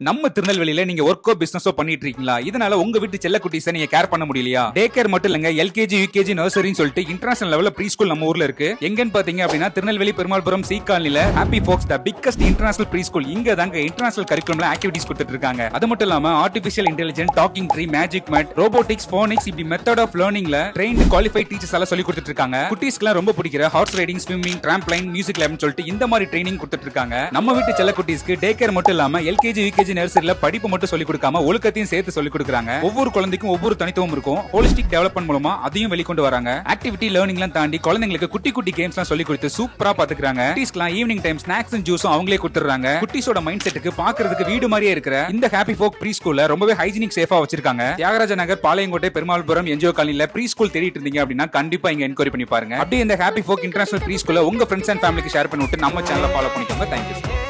நம்ம திருநெல்வேலியில நீங்க ஒர்க்கோ பிசினஸோ பண்ணிட்டு இருக்கீங்களா இதனால உங்க வீட்டு செல்ல செல்லக்குட்டீஸை நீங்க கேர் பண்ண முடியலையா? டே கேர் மட்டும் இல்லங்க எல்கேஜி யூகேஜி நர்சரின்னு சொல்லிட்டு இன்டர்நேஷனல் லெவல்ல ப்ரீ ஸ்கூல் நம்ம ஊர்ல இருக்கு. எங்கன்னு பாத்தீங்க அப்படின்னா Tirunelveli Perumalpuram C காலனில happy folks the biggest international pre school இங்க தாங்க இன்டர்நேஷனல் கரிக்குலம்ல ஆக்டிவிட்டிஸ் கொடுத்துட்டு இருக்காங்க அது மட்டும் இல்லாம artificial intelligent talking tree magic made robotics phonics இப்படி மெத்தட் ஆஃப் லேர்னிங்ல ட்ரெயின் குவாலிஃபைட் டீச்சர்ஸ் எல்லாம் சொல்லி கொடுத்துட்டு இருக்காங்க குட்டீஸ்க்குலாம் ரொம்ப பிடிக்கிற horse riding swimming trampoline music லேப்னு சொல்லிட்டு இந்த மாதிரி ட்ரைனிங் கொடுத்துட்டு இருக்காங்க நம்ம வீட்டு செல்ல குட்டீஸ்க்கு டே கேர் மட்டும் இல்லாம எல்கேஜி யூகேஜி நர்சரியில படிப்பு மட்டும் சொல்லி கொடுக்காம ஒழுக்கத்தையும் சேர்த்து சொல்லி கொடுக்குறாங்க. ஒவ்வொரு குழந்தைக்கும் ஒவ்வொரு தனித்துவம் இருக்கும். ஹோலிஸ்டிக் டெவலப்மெண்ட் மூலமா அதையும் வெளிக்கொண்டு வராங்க. ஆக்டிவிட்டி லேர்னிங்லாம் தாண்டி குழந்தைங்களுக்கு குட்டி குட்டி கேம்ஸ் எல்லாம் சொல்லி கொடுத்து சூப்பரா பாத்துக்கிறாங்க. குட்டீஸ்க்குலாம் ஈவினிங் டைம் ஸ்நாக்ஸ் அண்ட் ஜூஸும் அவங்களே கொடுத்துறாங்க குட்டீஸோட மைண்ட் செட்டுக்கு பாக்குறதுக்கு வீடு மாதிரியே இருக்கிற இந்த ஹாப்பி ஃபோக் ப்ரீ ஸ்கூல்ல ரொம்பவே ஹைஜினிக் சேஃபா வச்சிருக்காங்க. தியாகராஜ நகர் பாளையங்கோட்டை பெருமாள்புரம் என்ஜிஓ காலனில ப்ரீ ஸ்கூல் தேடிட்டு இருந்தீங்க அப்படின்னா கண்டிப்பா இங்க என்கொயரி பண்ணி பாருங்க. அப்படியே இந்த ஹாப்பி ஃபோக் இன்டர்நேஷனல் ப்ரீ ஸ்கூல்ல உங்க ஃப்ரெண்ட்ஸ் அண்ட் ஃபேமிலிக்கு ஷேர் பண்ணிவிட்டு நம்ம சேனலை ஃபாலோ பண்ணிக்கோங்க. தேங்க்யூ